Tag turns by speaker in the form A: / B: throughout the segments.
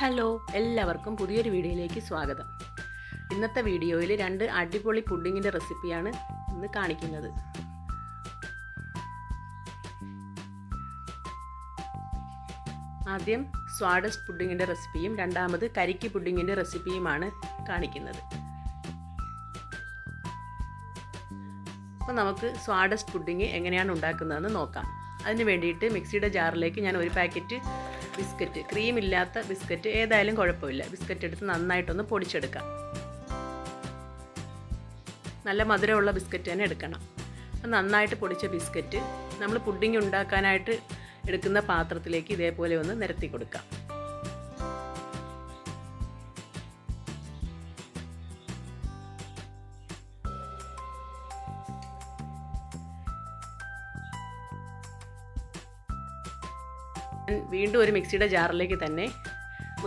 A: Hello എല്ലാവർക്കും പുതിയൊരു വീഡിയോയിലേക്ക് സ്വാഗതം. ഇന്നത്തെ വീഡിയോയിൽ രണ്ട് അടിപൊളി പുഡിങ്ങിന്റെ റെസിപ്പിയാണ് ഇന്ന് കാണിക്കുന്നത്. ആദ്യം സ്വാഡസ് പുഡിങ്ങിന്റെ റെസിപ്പിയും രണ്ടാമത് കരിക്ക് പുഡിങ്ങിന്റെ റെസിപ്പിയുമാണ് കാണിക്കുന്നത്. അപ്പോൾ നമുക്ക് സ്വാഡസ് പുഡിങ് എങ്ങനെയാണ് ഉണ്ടാക്കുന്നതെന്ന് നോക്കാം. അതിന് വേണ്ടിയിട്ട് മിക്സിയുടെ ജാറിലേക്ക് ഞാൻ ഒരു പാക്കറ്റ് ബിസ്ക്കറ്റ് ക്രീം ഇല്ലാത്ത ബിസ്ക്കറ്റ് ഏതായാലും കുഴപ്പമില്ല. ബിസ്ക്കറ്റ് എടുത്ത് നന്നായിട്ടൊന്ന് പൊടിച്ചെടുക്കാം. നല്ല മധുരമുള്ള ബിസ്ക്കറ്റ് തന്നെ എടുക്കണം. നന്നായിട്ട് പൊടിച്ച ബിസ്ക്കറ്റ് നമ്മൾ പുഡിങ് ഉണ്ടാക്കാനായിട്ട് എടുക്കുന്ന പാത്രത്തിലേക്ക് ഇതേപോലെ ഒന്ന് നിരത്തി കൊടുക്കാം. വീണ്ടും ഒരു മിക്സിയുടെ ജാറിലേക്ക് തന്നെ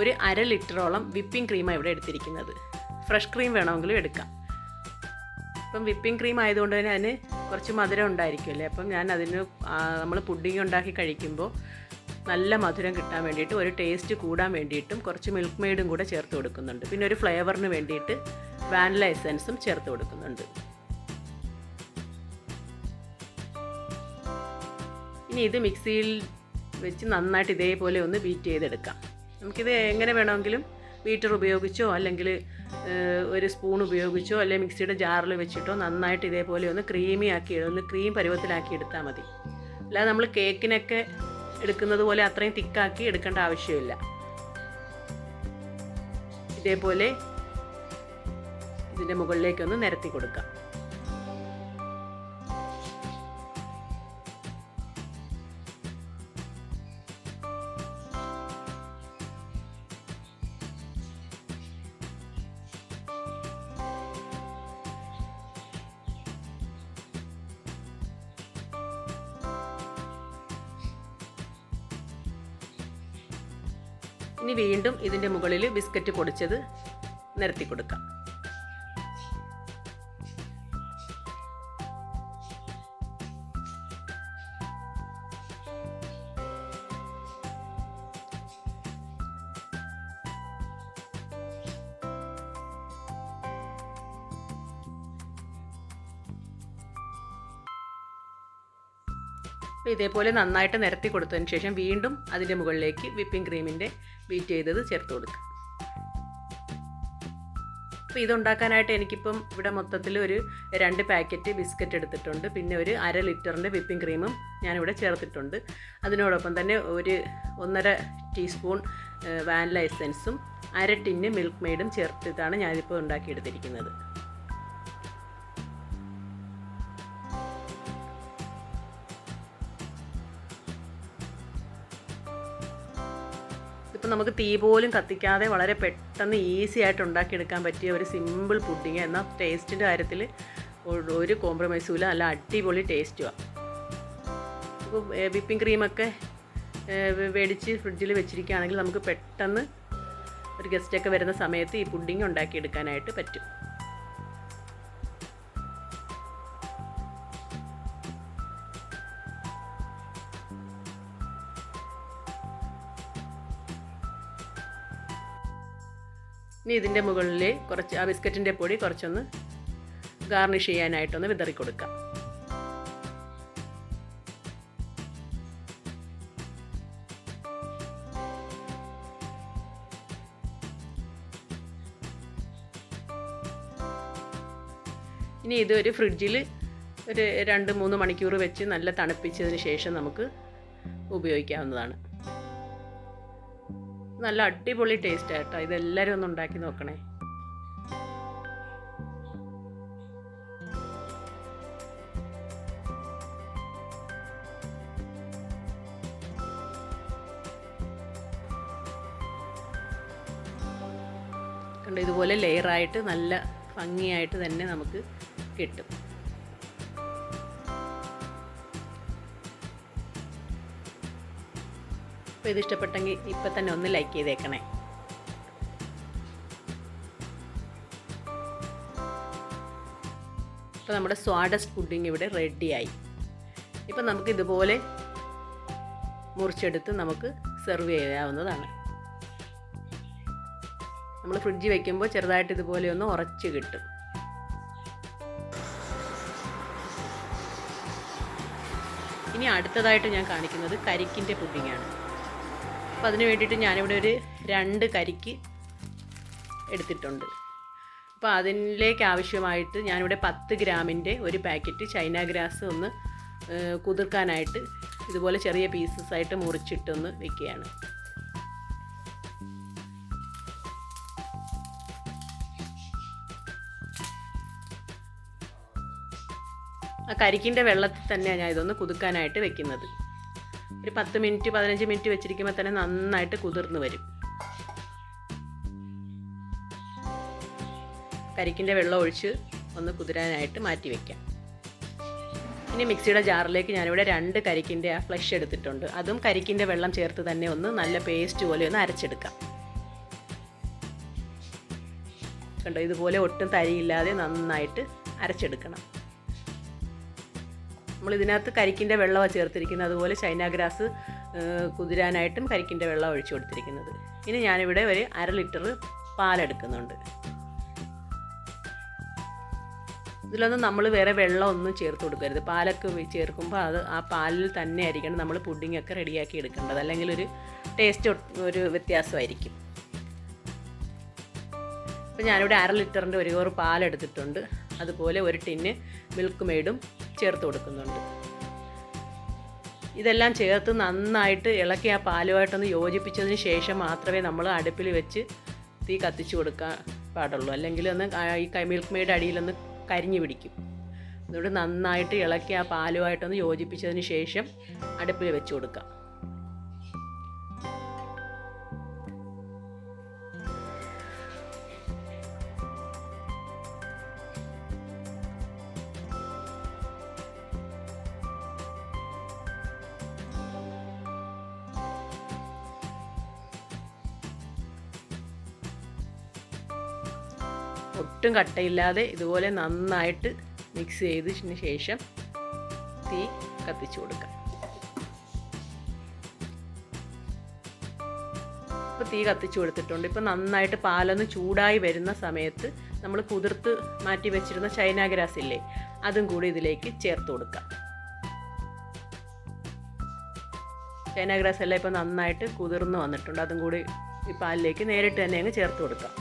A: ഒരു അര ലിറ്ററോളം വിപ്പിംഗ് ക്രീമാണ് ഇവിടെ എടുത്തിരിക്കുന്നത്. ഫ്രഷ് ക്രീം വേണമെങ്കിലും എടുക്കാം. ഇപ്പം വിപ്പിംഗ് ക്രീം ആയതുകൊണ്ട് തന്നെ അതിന് കുറച്ച് മധുരം ഉണ്ടായിരിക്കുമല്ലേ? അപ്പം ഞാൻ അതിന് നമ്മൾ പുഡിങ് ഉണ്ടാക്കി കഴിക്കുമ്പോൾ നല്ല മധുരം കിട്ടാൻ വേണ്ടിയിട്ട് ഒരു ടേസ്റ്റ് കൂടാൻ വേണ്ടിയിട്ടും കുറച്ച് മിൽക്ക് മെയ്ഡും കൂടെ ചേർത്ത് കൊടുക്കുന്നുണ്ട്. പിന്നെ ഒരു ഫ്ലേവറിന് വേണ്ടിയിട്ട് വാനില എസൻസും ചേർത്ത് കൊടുക്കുന്നുണ്ട്. ഇനി ഇത് മിക്സിയിൽ വെച്ച് നന്നായിട്ട് ഇതേപോലെ ഒന്ന് ബീറ്റ് ചെയ്തെടുക്കാം. നമുക്കിത് എങ്ങനെ വേണമെങ്കിലും ബീറ്റർ ഉപയോഗിച്ചോ അല്ലെങ്കിൽ ഒരു സ്പൂൺ ഉപയോഗിച്ചോ അല്ലെങ്കിൽ മിക്സിയുടെ ജാറിൽ വെച്ചിട്ടോ നന്നായിട്ട് ഇതേപോലെ ഒന്ന് ക്രീമി ആക്കി ഒന്ന് ക്രീം പരുവത്തിലാക്കി എടുത്താൽ മതി. അല്ലാതെ നമ്മൾ കേക്കിനൊക്കെ എടുക്കുന്നത് പോലെ അത്രയും തിക്കാക്കി എടുക്കേണ്ട ആവശ്യമില്ല. ഇതേപോലെ ഇതിന്റെ മുകളിലേക്കൊന്ന് നിരത്തി കൊടുക്കാം. ഇനി വീണ്ടും ഇതിന്റെ മുകളിൽ ബിസ്ക്കറ്റ് പൊടിച്ചത് നിരത്തി കൊടുക്കാം. അപ്പോൾ ഇതേപോലെ നന്നായിട്ട് നിരത്തി കൊടുത്തതിന് ശേഷം വീണ്ടും അതിന്റെ മുകളിലേക്ക് വിപ്പിംഗ് ക്രീമിന്റെ ബീറ്റ് ചെയ്തത് ചേർത്ത് കൊടുക്കുക. അപ്പോൾ ഇതുണ്ടാക്കാനായിട്ട് എനിക്കിപ്പം ഇവിടെ മൊത്തത്തിൽ ഒരു രണ്ട് പാക്കറ്റ് ബിസ്ക്കറ്റ് എടുത്തിട്ടുണ്ട്. പിന്നെ ഒരു അര ലിറ്ററിന്റെ വിപ്പിംഗ് ക്രീമും ഞാനിവിടെ ചേർത്തിട്ടുണ്ട്. അതിനോടൊപ്പം തന്നെ ഒരു ഒന്നര ടീസ്പൂൺ വാനില എസെൻസും അര ടിന്ന് മിൽക്ക് മെയ്ഡും ചേർത്തിട്ടാണ് ഞാനിപ്പോൾ ഉണ്ടാക്കിയെടുത്തിരിക്കുന്നത്. ഇപ്പം നമുക്ക് തീ പോലും കത്തിക്കാതെ വളരെ പെട്ടെന്ന് ഈസി ആയിട്ട് ഉണ്ടാക്കിയെടുക്കാൻ പറ്റിയ ഒരു സിമ്പിൾ പുഡിങ് എന്നാൽ ടേസ്റ്റിന്റെ കാര്യത്തിൽ ഒരു കോംപ്രമൈസും ഇല്ല. നല്ല അടിപൊളി ടേസ്റ്റുമാണ് ഇപ്പോൾ വിപ്പിംഗ് ക്രീമൊക്കെ മേടിച്ച് ഫ്രിഡ്ജിൽ വെച്ചിരിക്കുകയാണെങ്കിൽ നമുക്ക് പെട്ടെന്ന് ഒരു ഗസ്റ്റൊക്കെ വരുന്ന സമയത്ത് ഈ പുഡിങ് ഉണ്ടാക്കിയെടുക്കാനായിട്ട് പറ്റും. ഇനി ഇതിന്റെ മുകളിൽ കുറച്ച് ആ ബിസ്ക്കറ്റിന്റെ പൊടി കുറച്ചൊന്ന് ഗാർണിഷ് ചെയ്യാനായിട്ടൊന്ന് വിതറി കൊടുക്കാം ഇനി ഇതൊരു ഫ്രിഡ്ജിൽ ഒരു രണ്ട് മൂന്ന് മണിക്കൂർ വെച്ച് നല്ല തണുപ്പിച്ചതിന് ശേഷം നമുക്ക് ഉപയോഗിക്കാവുന്നതാണ്. നല്ല അടിപൊളി ടേസ്റ്റ് ആട്ടോ ഇതെല്ലാവരും ഒന്ന് ഉണ്ടാക്കി നോക്കണേ. കണ്ടോ ഇതുപോലെ ലെയറായിട്ട് നല്ല ഭംഗിയായിട്ട് തന്നെ നമുക്ക് കിട്ടും. അപ്പോൾ ഇത് ഇഷ്ടപ്പെട്ടെങ്കിൽ ഇപ്പം തന്നെ ഒന്ന് ലൈക്ക് ചെയ്തേക്കണേ. അപ്പോൾ നമ്മുടെ സ്വാഡസ്റ്റ് പുഡിംഗ് ഇവിടെ റെഡിയായി ഇപ്പം നമുക്ക് ഇതുപോലെ മുറിച്ചെടുത്ത് നമുക്ക് സെർവ് ചെയ്യാവുന്നതാണ്. നമ്മൾ ഫ്രിഡ്ജിൽ വെക്കുമ്പോൾ ചെറുതായിട്ട് ഇതുപോലെ ഒന്ന് ഉറച്ച് കിട്ടും. ഇനി അടുത്തതായിട്ട് ഞാൻ കാണിക്കുന്നത് കരിക്കിന്റെ പുഡിങ്ങാണ് അപ്പോൾ അതിന് വേണ്ടിയിട്ട് ഞാനിവിടെ ഒരു രണ്ട് കരിക്ക് എടുത്തിട്ടുണ്ട്. അപ്പോൾ അതിലേക്ക് ആവശ്യമായിട്ട് ഞാനിവിടെ പത്ത് ഗ്രാമിന്റെ ഒരു പാക്കറ്റ് ചൈന ഗ്രാസ് ഒന്ന് കുതിർക്കാനായിട്ട് ഇതുപോലെ ചെറിയ പീസസ് ആയിട്ട് മുറിച്ചിട്ടൊന്ന് വെക്കുകയാണ്. ആ കരിക്കിന്റെ വെള്ളത്തിൽ തന്നെയാണ് ഞാൻ ഇതൊന്ന് കുതുക്കാനായിട്ട് വെക്കുന്നത്. ഒരു പത്ത് മിനിറ്റ് പതിനഞ്ച് മിനിറ്റ് വെച്ചിരിക്കുമ്പോൾ തന്നെ നന്നായിട്ട് കുതിർന്ന് വരും. കരിക്കിന്റെ വെള്ളം ഒഴിച്ച് ഒന്ന് കുതിരാനായിട്ട് മാറ്റി വയ്ക്കാം ഇനി മിക്സിയുടെ ജാറിലേക്ക് ഞാനിവിടെ രണ്ട് കരിക്കിന്റെ ആ ഫ്ലഷ് എടുത്തിട്ടുണ്ട്. അതും കരിക്കിന്റെ വെള്ളം ചേർത്ത് തന്നെ ഒന്ന് നല്ല പേസ്റ്റ് പോലെ ഒന്ന് അരച്ചെടുക്കാം. കണ്ടോ ഇതുപോലെ ഒട്ടും തരിയില്ലാതെ നന്നായിട്ട് അരച്ചെടുക്കണം. നമ്മൾ ഇതിനകത്ത് കരിക്കിന്റെ വെള്ളമാണ് ചേർത്തിരിക്കുന്നത്. അതുപോലെ ചൈന ഗ്രാസ് കുതിരാനായിട്ടും കരിക്കിന്റെ വെള്ളം ഒഴിച്ചു കൊടുത്തിരിക്കുന്നത്. ഇനി ഞാനിവിടെ ഒരു അര ലിറ്റർ പാലെടുക്കുന്നുണ്ട്. ഇതിലൊന്നും നമ്മൾ വേറെ വെള്ളമൊന്നും ചേർത്ത് കൊടുക്കരുത്. പാലൊക്കെ ചേർക്കുമ്പോൾ അത് ആ പാലിൽ തന്നെ ആയിരിക്കണം നമ്മൾ പുഡിങ്ങൊക്കെ റെഡിയാക്കി എടുക്കേണ്ടത്. അല്ലെങ്കിൽ ഒരു ടേസ്റ്റ് ഒരു വ്യത്യാസമായിരിക്കും. അപ്പോൾ ഞാനിവിടെ അര ലിറ്ററിന്റെ ഒരു കവർ പാലെടുത്തിട്ടുണ്ട്. അതുപോലെ ഒരു ടിന്ന് മിൽക്ക് മെയ്ഡും ചേർത്ത് കൊടുക്കുന്നുണ്ട്. ഇതെല്ലാം ചേർത്ത് നന്നായിട്ട് ഇളക്കി ആ പാലുമായിട്ടൊന്ന് യോജിപ്പിച്ചതിന് ശേഷം മാത്രമേ നമ്മൾ അടുപ്പിൽ വെച്ച് തീ കത്തിച്ചു കൊടുക്കാൻ പാടുള്ളൂ. അല്ലെങ്കിൽ ഒന്ന് ഈ മിൽക്ക് മെയ്ഡ് അടിയിലൊന്ന് കരിഞ്ഞു പിടിക്കും. അതുകൊണ്ട് നന്നായിട്ട് ഇളക്കി ആ പാലുമായിട്ടൊന്ന് യോജിപ്പിച്ചതിന് ശേഷം അടുപ്പിൽ വെച്ച് കൊടുക്കാം. ഒട്ടും കട്ടയില്ലാതെ ഇതുപോലെ നന്നായിട്ട് മിക്സ് ചെയ്തതിന് ശേഷം തീ കത്തിച്ചു കൊടുക്കാം. ഇപ്പോൾ തീ കത്തിച്ചു കൊടുത്തിട്ടുണ്ട്. ഇപ്പോൾ നന്നായിട്ട് പാലൊന്ന് ചൂടായി വരുന്ന സമയത്ത് നമ്മൾ കുതിർത്ത് മാറ്റി വെച്ചിരുന്ന ചൈന ഗ്രാസ് ഇല്ലേ അതും കൂടി ഇതിലേക്ക് ചേർത്ത് കൊടുക്കാം. ചൈന ഗ്രാസ് എല്ലാം ഇപ്പോൾ നന്നായിട്ട് കുതിർന്ന് വന്നിട്ടുണ്ട്. അതും കൂടി ഈ പാലിലേക്ക് നേരിട്ട് തന്നെ അങ്ങ് ചേർത്ത് കൊടുക്കാം.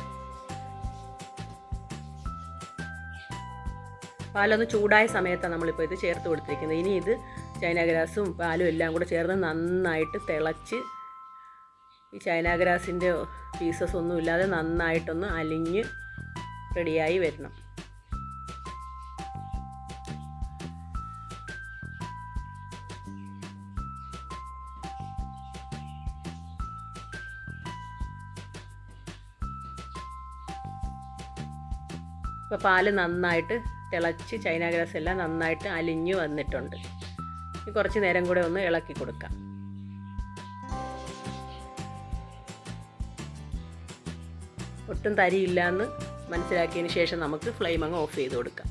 A: പാലൊന്ന് ചൂടായ സമയത്താണ് നമ്മളിപ്പോൾ ഇത് ചേർത്ത് കൊടുത്തിരിക്കുന്നത്. ഇനി ഇത് ചൈനാഗ്രാസും പാലും എല്ലാം കൂടെ ചേർന്ന് നന്നായിട്ട് തിളച്ച് ഈ ചൈനാഗ്രാസിന്റെ പീസസ് ഒന്നും ഇല്ലാതെ നന്നായിട്ടൊന്ന് അലിഞ്ഞ് റെഡിയായി വരണം. ഇപ്പോൾ പാൽ നന്നായിട്ട് തിളച്ച് ചൈന ഗ്രാസ് എല്ലാം നന്നായിട്ട് അലിഞ്ഞു വന്നിട്ടുണ്ട്. കുറച്ച് നേരം കൂടെ ഒന്ന് ഇളക്കി കൊടുക്കാം. ഒട്ടും തരിയില്ല എന്ന് മനസ്സിലാക്കിയതിന് ശേഷം നമുക്ക് ഫ്ലെയിം അങ്ങ് ഓഫ് ചെയ്ത് കൊടുക്കാം.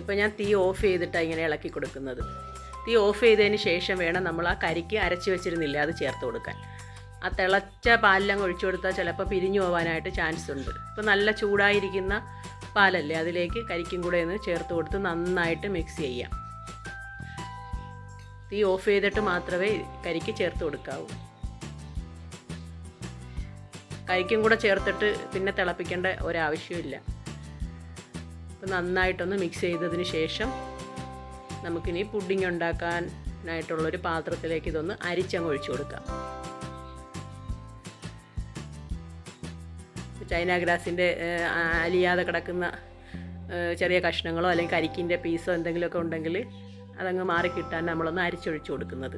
A: ഇപ്പോൾ ഞാൻ തീ ഓഫ് ചെയ്തിട്ടാണ് ഇങ്ങനെ ഇളക്കി കൊടുക്കുന്നത്. തീ ഓഫ് ചെയ്തതിന് ശേഷം വേണം നമ്മൾ ആ കരിക്ക് അരച്ച് വെച്ചിരുന്നില്ല അത് ചേർത്ത് കൊടുക്കാൻ. ആ തിളച്ച പാലിലങ്ങ് ഒഴിച്ചു കൊടുത്താൽ ചിലപ്പോൾ പിരിഞ്ഞു പോകാനായിട്ട് ചാൻസ് ഉണ്ട്. ഇപ്പോൾ നല്ല ചൂടായിരിക്കുന്ന പാലല്ലേ അതിലേക്ക് കരിക്കും കൂടെ ഒന്ന് ചേർത്ത് കൊടുത്ത് നന്നായിട്ട് മിക്സ് ചെയ്യാം. തീ ഓഫ് ചെയ്തിട്ട് മാത്രമേ കരിക്ക് ചേർത്ത് കൊടുക്കാവൂ. കരിക്കും കൂടെ ചേർത്തിട്ട് പിന്നെ തിളപ്പിക്കേണ്ട ഒരാവശ്യമില്ല. അപ്പോൾ നന്നായിട്ടൊന്ന് മിക്സ് ചെയ്തതിന് ശേഷം നമുക്കിനി പുഡിംഗ് ഉണ്ടാക്കാനായിട്ടുള്ളൊരു പാത്രത്തിലേക്ക് ഇതൊന്ന് അരിച്ചങ്ങ് ഒഴിച്ചു കൊടുക്കാം. ചൈന ഗ്രാസിന്റെ അലിയാതെ കിടക്കുന്ന ചെറിയ കഷ്ണങ്ങളോ അല്ലെങ്കിൽ കരിക്കിന്റെ പീസോ എന്തെങ്കിലുമൊക്കെ ഉണ്ടെങ്കിൽ അതങ്ങ് മാറി കിട്ടാൻ നമ്മളൊന്ന് അരിച്ചൊഴിച്ചു കൊടുക്കുന്നത്.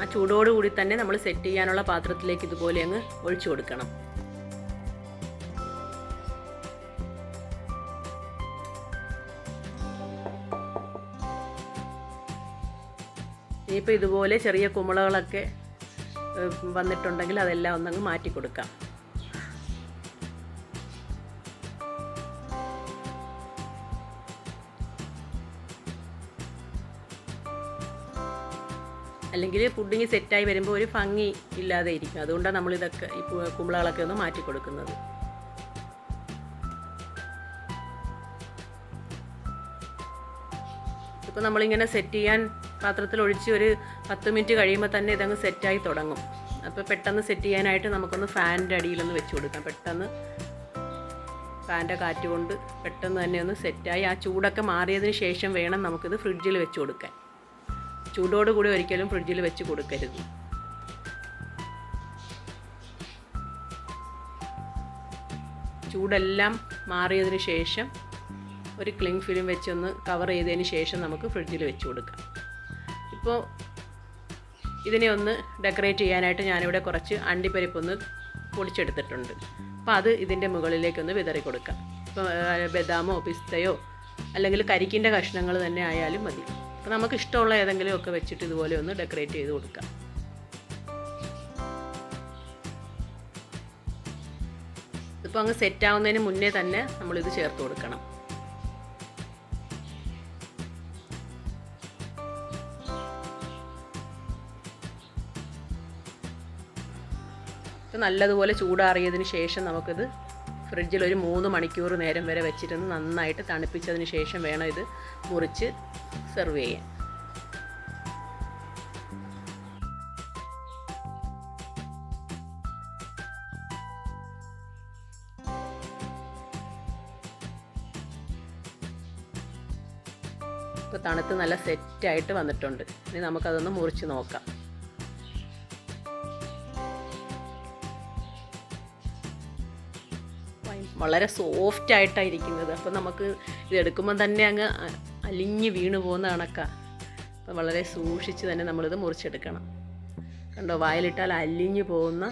A: ആ ചൂടോടുകൂടി തന്നെ നമ്മൾ സെറ്റ് ചെയ്യാനുള്ള പാത്രത്തിലേക്ക് ഇതുപോലെ അങ്ങ് ഒഴിച്ചു കൊടുക്കണം. ഇനിയിപ്പോൾ ഇതുപോലെ ചെറിയ കുമിളകളൊക്കെ വന്നിട്ടുണ്ടെങ്കിൽ അതെല്ലാം ഒന്നങ്ങ് മാറ്റി കൊടുക്കാം. അല്ലെങ്കിൽ പുഡിങ് സെറ്റായി വരുമ്പോൾ ഒരു ഭംഗി ഇല്ലാതെ ഇരിക്കും അതുകൊണ്ടാണ് നമ്മളിതൊക്കെ ഈ കുമ്പളകളൊക്കെ ഒന്ന് മാറ്റി കൊടുക്കുന്നത്. ഇപ്പം നമ്മളിങ്ങനെ സെറ്റ് ചെയ്യാൻ പാത്രത്തിൽ ഒഴിച്ച് ഒരു പത്ത് മിനിറ്റ് കഴിയുമ്പോൾ തന്നെ ഇതങ്ങ് സെറ്റായി തുടങ്ങും. അപ്പോൾ പെട്ടെന്ന് സെറ്റ് ചെയ്യാനായിട്ട് നമുക്കൊന്ന് ഫാനിന്റെ അടിയിലൊന്ന് വെച്ച് കൊടുക്കാം. പെട്ടെന്ന് ഫാന്റെ കാറ്റ് കൊണ്ട് പെട്ടെന്ന് തന്നെ ഒന്ന് സെറ്റായി. ആ ചൂടൊക്കെ മാറിയതിന് ശേഷം വേണം നമുക്കിത് ഫ്രിഡ്ജിൽ വെച്ച് കൊടുക്കാൻ. ചൂടോടുകൂടി ഒരിക്കലും ഫ്രിഡ്ജിൽ വെച്ച് കൊടുക്കരുത്. ചൂടെല്ലാം മാറിയതിന് ശേഷം ഒരു ക്ലിങ് ഫിലിം വെച്ചൊന്ന് കവർ ചെയ്തതിന് ശേഷം നമുക്ക് ഫ്രിഡ്ജിൽ വെച്ച് കൊടുക്കാം. ഇപ്പോൾ ഇതിനെ ഒന്ന് ഡെക്കറേറ്റ് ചെയ്യാനായിട്ട് ഞാനിവിടെ കുറച്ച് അണ്ടിപ്പരിപ്പൊന്ന് പൊടിച്ചെടുത്തിട്ടുണ്ട് അപ്പോൾ അത് ഇതിന്റെ മുകളിലേക്കൊന്ന് വിതറി കൊടുക്കാം. ഇപ്പോൾ ബദാമോ പിസ്തയോ അല്ലെങ്കിൽ കരിക്കിന്റെ കഷ്ണങ്ങൾ തന്നെ ആയാലും മതി. അപ്പോൾ നമുക്ക് ഇഷ്ടമുള്ള ഏതെങ്കിലും ഒക്കെ വെച്ചിട്ട് ഇതുപോലെ ഒന്ന് ഡെക്കറേറ്റ് ചെയ്ത് കൊടുക്കാം. ഇപ്പോൾ അങ്ങ് സെറ്റ് ആവുന്നതിന് മുന്നേ തന്നെ നമ്മളിത് ചേർത്ത് കൊടുക്കണം. നല്ലതുപോലെ ചൂടാറിയതിന് ശേഷം നമുക്കിത് ഫ്രിഡ്ജിൽ ഒരു മൂന്ന് മണിക്കൂർ നേരം വരെ വെച്ചിരുന്ന് നന്നായിട്ട് തണുപ്പിച്ചതിന് ശേഷം വേണം ഇത് മുറിച്ച് സെർവ് ചെയ്യാൻ. ഇപ്പോൾ തണുത്ത് നല്ല സെറ്റായിട്ട് വന്നിട്ടുണ്ട്. ഇനി നമുക്കതൊന്ന് മുറിച്ച് നോക്കാം. വളരെ സോഫ്റ്റ് ആയിട്ടാണ് ഇരിക്കുന്നത്. അപ്പോൾ നമുക്ക് ഇത് എടുക്കുമ്പോൾ തന്നെ അങ്ങ് അലിഞ്ഞ് വീണ് പോകുന്ന കണക്കാണ് അപ്പോൾ വളരെ സൂക്ഷിച്ച് തന്നെ നമ്മളിത് മുറിച്ചെടുക്കണം. കണ്ടോ? വായിലിട്ടാൽ അലിഞ്ഞു പോകുന്ന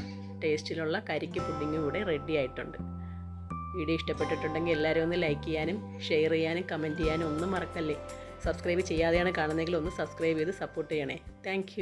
A: ടേസ്റ്റിലുള്ള കരിക്ക് പുഡിങ്ങും കൂടെ റെഡി ആയിട്ടുണ്ട്. വീഡിയോ ഇഷ്ടപ്പെട്ടിട്ടുണ്ടെങ്കിൽ എല്ലാവരും ഒന്ന് ലൈക്ക് ചെയ്യാനും ഷെയർ ചെയ്യാനും കമന്റ് ചെയ്യാനും ഒന്നും മറക്കല്ലേ? സബ്സ്ക്രൈബ് ചെയ്യാതെയാണ് കാണുന്നതെങ്കിൽ ഒന്ന് സബ്സ്ക്രൈബ് ചെയ്ത് സപ്പോർട്ട് ചെയ്യണേ. താങ്ക്